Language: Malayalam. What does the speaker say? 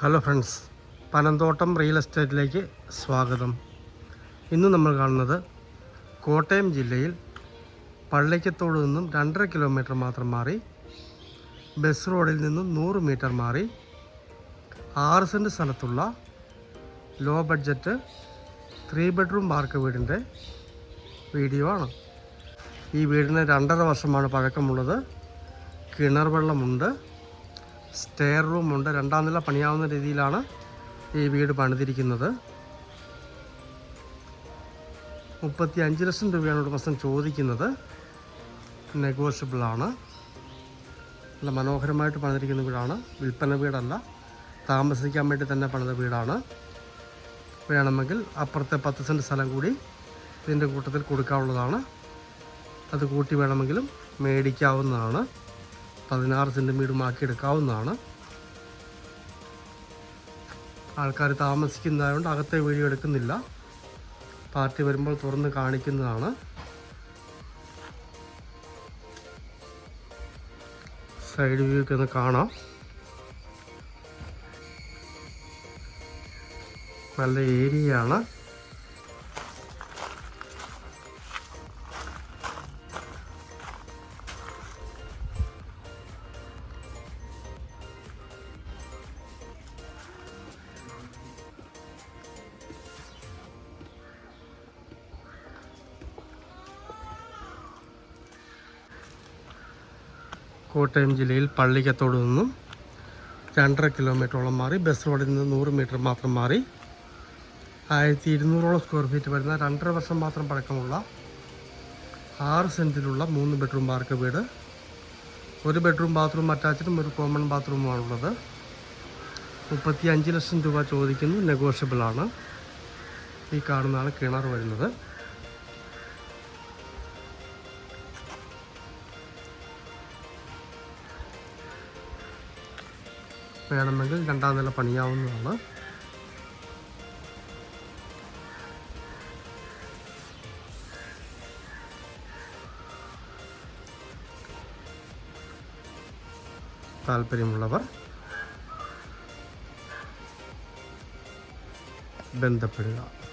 ഹലോ ഫ്രണ്ട്സ് പനന്തോട്ടം റിയൽ എസ്റ്റേറ്റിലേക്ക് സ്വാഗതം. ഇന്ന് നമ്മൾ കാണുന്നത് കോട്ടയം ജില്ലയിൽ പള്ളിക്കത്തോട് നിന്നും രണ്ടര കിലോമീറ്റർ മാത്രം മാറി ബസ് റോഡിൽ നിന്നും നൂറ് മീറ്റർ മാറി ആറ് സെന്റ് സ്ഥലത്തുള്ള low budget three bedroom park വീടിന്റെ വീഡിയോ ആണ്. ഈ വീടിന് രണ്ടര വർഷമാണ് പഴക്കമുള്ളത്. കിണർ വെള്ളമുണ്ട്. സ്റ്റെയർ റൂമുണ്ട് രണ്ടാം നില പണിയാവുന്ന രീതിയിലാണ് ഈ വീട് പണിതിരിക്കുന്നത്. മുപ്പത്തി അഞ്ച് ലക്ഷം രൂപയാണ് ഉടമസ്ഥൻ ചോദിക്കുന്നത്. നെഗോഷ്യബിളാണ് നല്ല മനോഹരമായിട്ട് പണിതിരിക്കുന്ന വീടാണ്. വിൽപ്പന വീടല്ല. താമസിക്കാൻ വേണ്ടി തന്നെ പണിത വീടാണ്. വേണമെങ്കിൽ അപ്പുറത്തെ പത്ത് സെന്റ് സ്ഥലം കൂടി ഇതിന്റെ കൂട്ടത്തിൽ കൊടുക്കാവുന്നതാണ്. അത് കൂട്ടി വേണമെങ്കിലും മേടിക്കാവുന്നതാണ്. പതിനാറ് സെന്റിമീറ്റർ മാക്കി എടുക്കാവുന്നതാണ്. ആൾക്കാർ താമസിക്കുന്നതായതുകൊണ്ട് അകത്തെ വീഡിയോ എടുക്കുന്നില്ല. പാർട്ടി വരുമ്പോൾ തുറന്ന് കാണിക്കുന്നതാണ്. സൈഡ് വ്യൂ ഒക്കെ ഒന്ന് കാണാം. നല്ല ഏരിയയാണ് കോട്ടയം ജില്ലയിൽ പള്ളിക്കത്തോട് നിന്നും രണ്ടര കിലോമീറ്ററോളം മാറി ബസ് റോഡിൽ നിന്ന് നൂറ് മീറ്റർ മാത്രം മാറി ആയിരത്തി ഇരുന്നൂറോളം സ്ക്വയർ ഫീറ്റ് വരുന്ന രണ്ടര വർഷം മാത്രം പഴക്കമുള്ള ആറ് സെന്റിലുള്ള മൂന്ന് ബെഡ്റൂം പാർക്ക് വീട്. ഒരു ബെഡ്റൂം ബാത്റൂം അറ്റാച്ചഡും ഒരു കോമൺ ബാത്റൂമാണുള്ളത് മുപ്പത്തി അഞ്ച് ലക്ഷം രൂപ ചോദിക്കുന്നു നെഗോഷ്യബിളാണ് ഈ കാണുന്നതാണ് കിണർ വരുന്നത്. വേണമെങ്കിൽ രണ്ടാം നില പണിയാവുന്നതാണ്. താല്പര്യമുള്ളവർ ബന്ധപ്പെടുക.